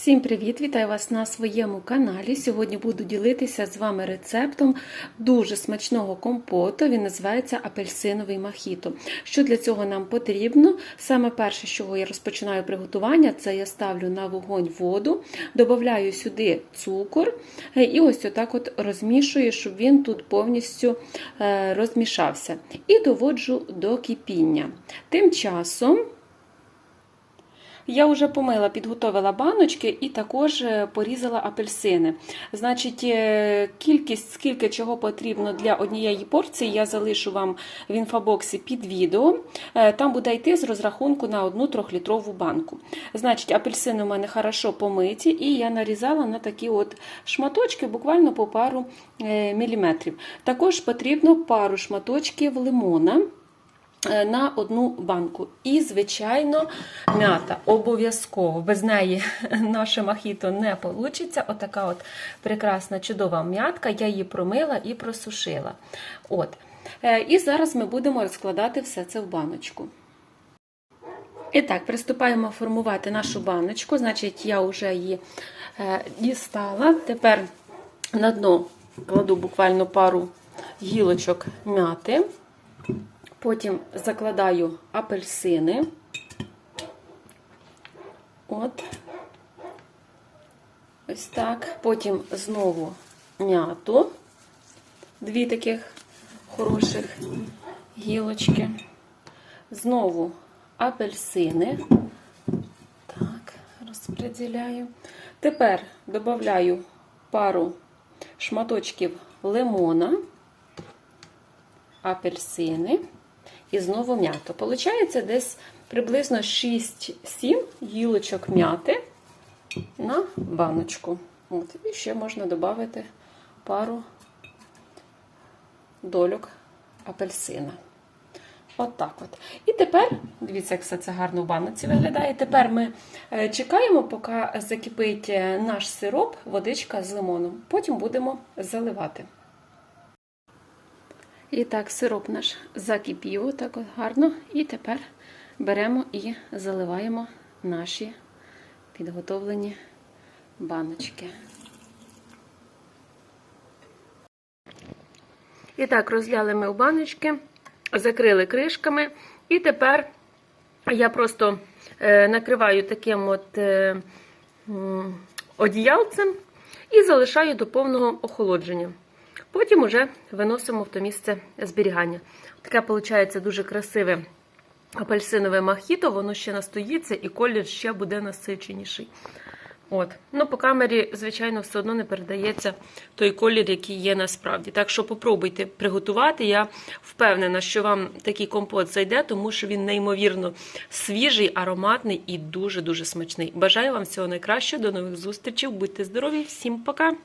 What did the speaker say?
Всім привіт! Вітаю вас на своєму каналі. Сьогодні буду ділитися з вами рецептом дуже смачного компоту. Він називається апельсиновий мохіто. Що для цього нам потрібно? Саме перше, з чого я розпочинаю приготування, це я ставлю на вогонь воду, додаю сюди цукор е, і ось отак от розмішую, щоб він тут повністю е, розмішався. І доводжу до кипіння. Тим часом. Я вже помила, підготовила баночки і також е, порізала апельсини. Значить, е, кількість, скільки чого потрібно для однієї порції, я залишу вам в інфобоксі під відео. Е, Там буде йти з розрахунку на одну трьохлітрову банку. Значить, апельсини у мене хорошо помиті, і я нарізала на такі от шматочки, буквально по пару е, міліметрів. Також потрібно пару шматочків лимона на одну банку. І, звичайно, м'ята обов'язково. Без неї наше мохіто не вийде. Отака от прекрасна, чудова м'ятка. Я її промила і просушила. От. Е, І зараз ми будемо розкладати все це в баночку. І так, приступаємо формувати нашу баночку. Значить, я вже її е, дістала. Тепер на дно кладу буквально пару гілочок м'яти. Потім закладаю апельсини. От. Ось так. Потім знову м'яту. Дві таких хороших гілочки. Знову апельсини. Так, розподіляю. Тепер додаю пару шматочків лимона, апельсини. І знову м'ято. Получається десь приблизно 6-7 гілочок м'яти на баночку. От. І ще можна додати пару дольок апельсина. От так от. І тепер, дивіться, як все це гарно в баноці виглядає. Тепер ми чекаємо, поки закипить наш сироп, водичка з лимоном. Потім будемо заливати. І так, сироп наш закипів так гарно. І тепер беремо і заливаємо наші підготовлені баночки. І так, розляли ми в баночки, закрили кришками. І тепер я просто накриваю таким от одіялцем і залишаю до повного охолодження. Потім уже виносимо в то місце зберігання. Таке, виходить, дуже красиве апельсинове мохіто, воно ще настоїться і колір ще буде насиченіший. От. Ну, По камері, звичайно, все одно не передається той колір, який є насправді. Так що попробуйте приготувати. Я впевнена, що вам такий компот зайде, тому що він неймовірно свіжий, ароматний і дуже-дуже смачний. Бажаю вам всього найкращого, до нових зустрічей. Будьте здорові, всім пока!